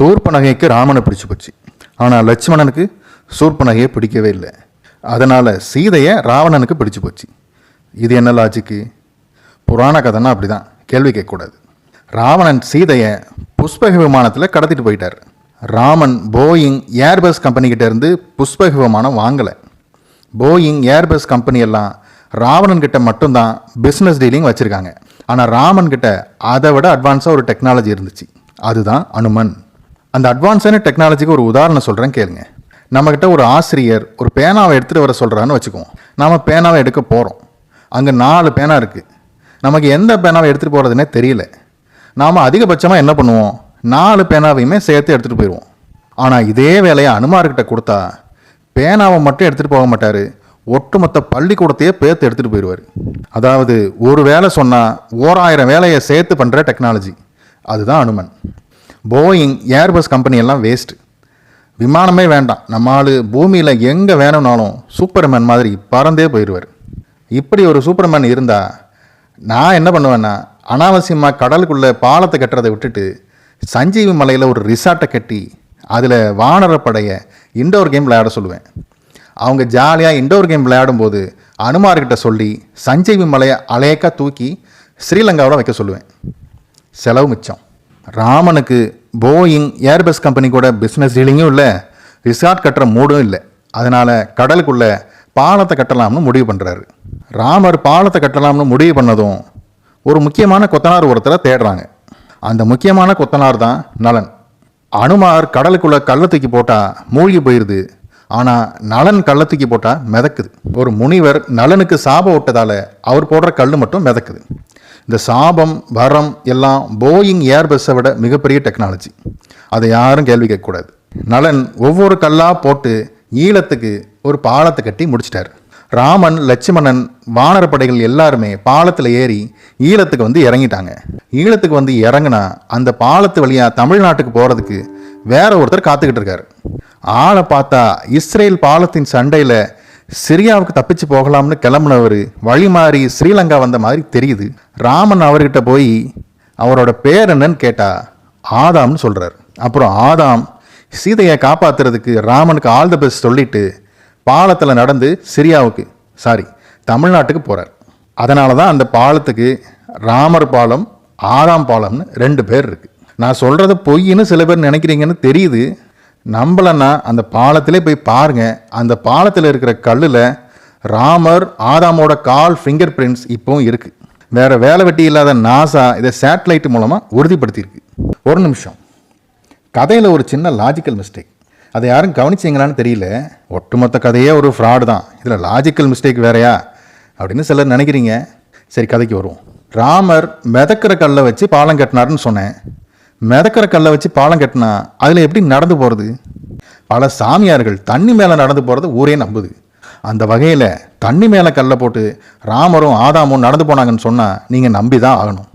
சூர்பனகைக்கு ராமனை பிடிச்சி போச்சு. ஆனால் லட்சுமணனுக்கு சூர்பனகையை பிடிக்கவே இல்லை. அதனால் சீதையை ராவணனுக்கு பிடிச்சி போச்சு. இது என்ன லாஜிக்கு புராண கதைன்னா அப்படி தான் கேள்வி கேட்கக்கூடாது. ராவணன் சீதையை புஷ்பக விமானத்தில் கடத்திட்டு போயிட்டார். ராமன் போயிங் ஏர்பஸ் கம்பெனிக்கிட்ட இருந்து புஷ்பக விமானம் வாங்கலை. போயிங் ஏர்பஸ் கம்பெனியெல்லாம் ராவணன் கிட்ட மட்டும்தான் பிஸ்னஸ் டீலிங் வச்சுருக்காங்க. ஆனால் ராமன் கிட்ட அதை விட அட்வான்ஸாக ஒரு டெக்னாலஜி இருந்துச்சு. அதுதான் அனுமன். அந்த அட்வான்ஸான டெக்னாலஜிக்கு ஒரு உதாரணம் சொல்கிறேன் கேளுங்க. நம்மக்கிட்ட ஒரு ஆசிரியர் ஒரு பேனாவை எடுத்துகிட்டு வர சொல்கிறான்னு வச்சுக்குவோம். நாம் பேனாவை எடுக்க போகிறோம் அங்கே நாலு பேனா இருக்குது நமக்கு எந்த பேனாவை எடுத்துகிட்டு போகிறதுனே தெரியல. நாம் அதிகபட்சமாக என்ன பண்ணுவோம்? நாலு பேனாவையுமே சேர்த்து எடுத்துகிட்டு போயிடுவோம். ஆனால் இதே வேலையை அனுமார்கிட்ட கொடுத்தா பேனாவை மட்டும் எடுத்துகிட்டு போக மாட்டார். ஒட்டுமொத்த பள்ளிக்கூடத்தையே பேர்த்து எடுத்துகிட்டு போயிடுவார். அதாவது ஒரு வேலை சொன்னால் ஓராயிரம் வேலையை சேர்த்து பண்ணுற டெக்னாலஜி அதுதான் அனுமன். போயிங் ஏர்பஸ் கம்பெனி எல்லாம் வேஸ்ட்டு விமானமே வேண்டாம். நம்ம ஆள் பூமியில் எங்கே வேணும்னாலும் சூப்பர்மேன் மாதிரி பறந்தே போயிடுவார் இப்படி ஒரு சூப்பர்மேன் இருந்தால் நான் என்ன பண்ணுவேன்னா அனாவசியமாக கடலுக்குள்ளே பாலத்தை கட்டுறதை விட்டுட்டு சஞ்சீவி மலையில் ஒரு ரிசார்ட்டை கட்டி அதில் வானரப்படையை இண்டோர் கேம் விளையாட சொல்லுவேன். அவங்க ஜாலியாக இண்டோர் கேம் விளையாடும்போது அனுமார்கிட்ட சொல்லி சஞ்சீவி மலையை அலேக்கா தூக்கி ஸ்ரீலங்காவோட வைக்க சொல்லுவேன். செலவு மிச்சம். ராமனுக்கு போயிங் ஏர்பஸ் கம்பெனி கூட பிஸ்னஸ் டீலிங்கும் இல்லை ரிசார்ட் கட்டுற மூடும் இல்லை. அதனால் கடலுக்குள்ளே பாலத்தை கட்டலாம்னு முடிவு பண்ணுறாரு ராமர் பாலத்தை கட்டலாம்னு முடிவு பண்ணதும் ஒரு முக்கியமான கொத்தனார் ஒருத்தரை தேடுறாங்க. அந்த முக்கியமான கொத்தனார் தான் நலன். அனுமார் கடலுக்குள்ளே கள்ள தூக்கி போட்டால் மூழ்கி போயிடுது ஆனால் நலன் கள்ள தூக்கி போட்டால் மிதக்குது. ஒரு முனிவர் நலனுக்கு சாபம் விட்டதால் அவர் போடுற கல் மட்டும் மிதக்குது. இந்த சாபம் வரம் எல்லாம் போயிங் ஏர்பஸ்ஸை விட மிகப்பெரிய டெக்னாலஜி அதை யாரும் கேள்வி கேட்கக்கூடாது. நலன் ஒவ்வொரு கல்லாக போட்டு ஈழத்துக்கு ஒரு பாலத்தை கட்டி முடிச்சிட்டார். ராமன் லட்சுமணன் வானரப்படைகள் எல்லாருமே பாலத்தில் ஏறி ஈழத்துக்கு வந்து இறங்கிட்டாங்க. ஈழத்துக்கு வந்து இறங்குனா அந்த பாலத்து வழியாக தமிழ்நாட்டுக்கு போகிறதுக்கு வேற ஒருத்தர் காத்துக்கிட்டு இருக்காரு. ஆளை பார்த்தா இஸ்ரேல் பாலத்தின் சண்டையில் சிரியாவுக்கு தப்பிச்சு போகலாம்னு கிளம்புனவர் வழி மாறி ஸ்ரீலங்கா வந்த மாதிரி தெரியுது. ராமன் அவர்கிட்ட போய் அவரோட பேர் என்னன்னு கேட்டா ஆதாம்னு சொல்கிறார் அப்புறம் ஆதாம் சீதையை காப்பாத்துறதுக்கு ராமனுக்கு ஆல் த பெஸ்ட் சொல்லிட்டு பாலத்தில் நடந்து சிரியாவுக்கு சாரி தமிழ்நாட்டுக்கு போகிறார் அதனால தான் அந்த பாலத்துக்கு ராமர் பாலம் ஆதாம் பாலம்னு ரெண்டு பேர் இருக்குது நான் சொல்கிறது பொய்ன்னு சில பேர் நினைக்கிறீங்கன்னு தெரியுது. நம்பலன்னா அந்த பாலத்திலே போய் பாருங்க. அந்த பாலத்தில் இருக்கிற கல்லில் ராமர் ஆதாமோட கால் ஃபிங்கர் பிரிண்ட்ஸ் இப்போவும் இருக்குது வேற வேலை வெட்டி இல்லாத நாசா இதை சேட்டலைட் மூலமாக உறுதிப்படுத்தியிருக்கு. ஒரு நிமிஷம். கதையில் ஒரு சின்ன லாஜிக்கல் மிஸ்டேக் அதை யாரும் கவனிச்சிங்களான்னு தெரியல. ஒட்டுமொத்த கதையே ஒரு ஃப்ராடு தான். இதில் லாஜிக்கல் மிஸ்டேக் வேறையா? அப்படின்னு சிலர் நினைக்கிறீங்க. சரி கதைக்கு வருவோம். ராமர் மிதக்கிற கல்லை வச்சு பாலம் கட்டினாருன்னு சொன்னேன். மிதக்கிற கல்லை வச்சு பாலம் கட்டினா அதில் எப்படி நடந்து போகிறது பல சாமியார்கள் தண்ணி மேலே நடந்து போகிறது ஊரே நம்புது. அந்த வகையில் தண்ணி மேலே கல்லை போட்டு ராமரும் ஆதாமும் நடந்து போனாங்கன்னு சொன்னால் நீங்கள் நம்பி தான் ஆகணும்.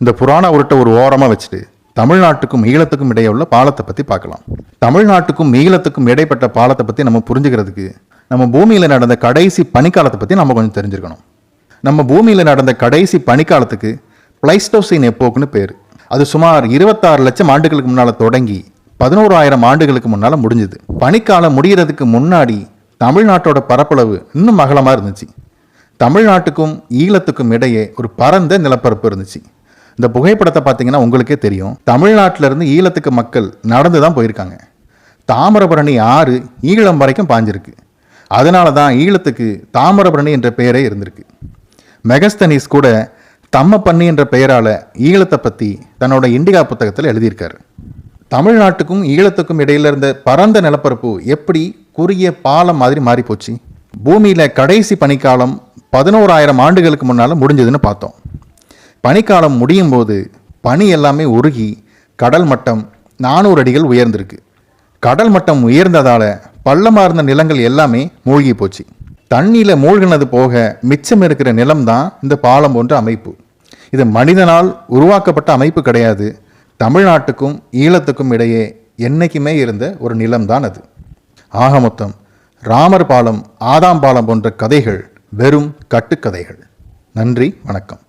இந்த புராண உருட்டை ஒரு ஓரமாக வச்சுட்டு தமிழ்நாட்டுக்கும் ஈழத்துக்கும் இடையே உள்ள பாலத்தை பற்றி பார்க்கலாம். தமிழ்நாட்டுக்கும் ஈழத்துக்கும் இடைப்பட்ட பாலத்தை பற்றி நம்ம புரிஞ்சுக்கிறதுக்கு நம்ம பூமியில் நடந்த கடைசி பனிக்காலத்தை பற்றி நம்ம கொஞ்சம் தெரிஞ்சுக்கணும். நம்ம பூமியில் நடந்த கடைசி பனிக்காலத்துக்கு பிளைஸ்டோசின் எப்போக்குன்னு பேர். அது சுமார் இருபத்தாறு லட்சம் ஆண்டுகளுக்கு முன்னால் தொடங்கி பதினோராயிரம் ஆண்டுகளுக்கு முன்னால் முடிஞ்சுது. பனிக்காலம் முடிகிறதுக்கு முன்னாடி தமிழ்நாட்டோட பரப்பளவு இன்னும் அகலமாக இருந்துச்சு. தமிழ்நாட்டுக்கும் ஈழத்துக்கும் இடையே ஒரு பரந்த நிலப்பரப்பு இருந்துச்சு. இந்த புகைப்படத்தை பார்த்தீங்கன்னா உங்களுக்கே தெரியும். தமிழ்நாட்டிலேருந்து ஈழத்துக்கு மக்கள் நடந்து தான் போயிருக்காங்க. தாமிரபரணி ஆறு ஈழம் வரைக்கும் பாஞ்சிருக்கு. அதனால தான் ஈழத்துக்கு தாமிரபரணி என்ற பெயரே இருந்திருக்கு. மெகஸ்தனிஸ் கூட தம்மப்பண்ணி என்ற பெயரால் ஈழத்தை பற்றி தன்னோட இண்டிகா புத்தகத்தில் எழுதியிருக்காரு. தமிழ்நாட்டுக்கும் ஈழத்துக்கும் இடையில இருந்த பரந்த நிலப்பரப்பு எப்படி குறுகிய பாலம் மாதிரி மாறி போச்சு பூமியில் கடைசி பனிக்காலம் பதினோராயிரம் ஆண்டுகளுக்கு முன்னால் முடிஞ்சதுன்னு பார்த்தோம். பனிக்காலம் முடியும் போது பனி எல்லாமே உருகி கடல் மட்டம் நானூறு அடிகள் உயர்ந்திருக்கு. கடல் மட்டம் உயர்ந்ததால இருந்த நிலங்கள் எல்லாமே மூழ்கி போச்சு. தண்ணியில் மூழ்கினது போக மிச்சம் இருக்கிற நிலம் தான் இந்த பாலம் போன்ற அமைப்பு. இது மனிதனால் உருவாக்கப்பட்ட அமைப்பு கிடையாது. தமிழ்நாட்டுக்கும் ஈழத்துக்கும் இடையே என்றைக்குமே இருந்த ஒரு நிலம்தான் அது. ஆக மொத்தம் ராமர் பாலம் ஆதாம் பாலம் போன்ற கதைகள் வெறும் கட்டுக்கதைகள். நன்றி வணக்கம்.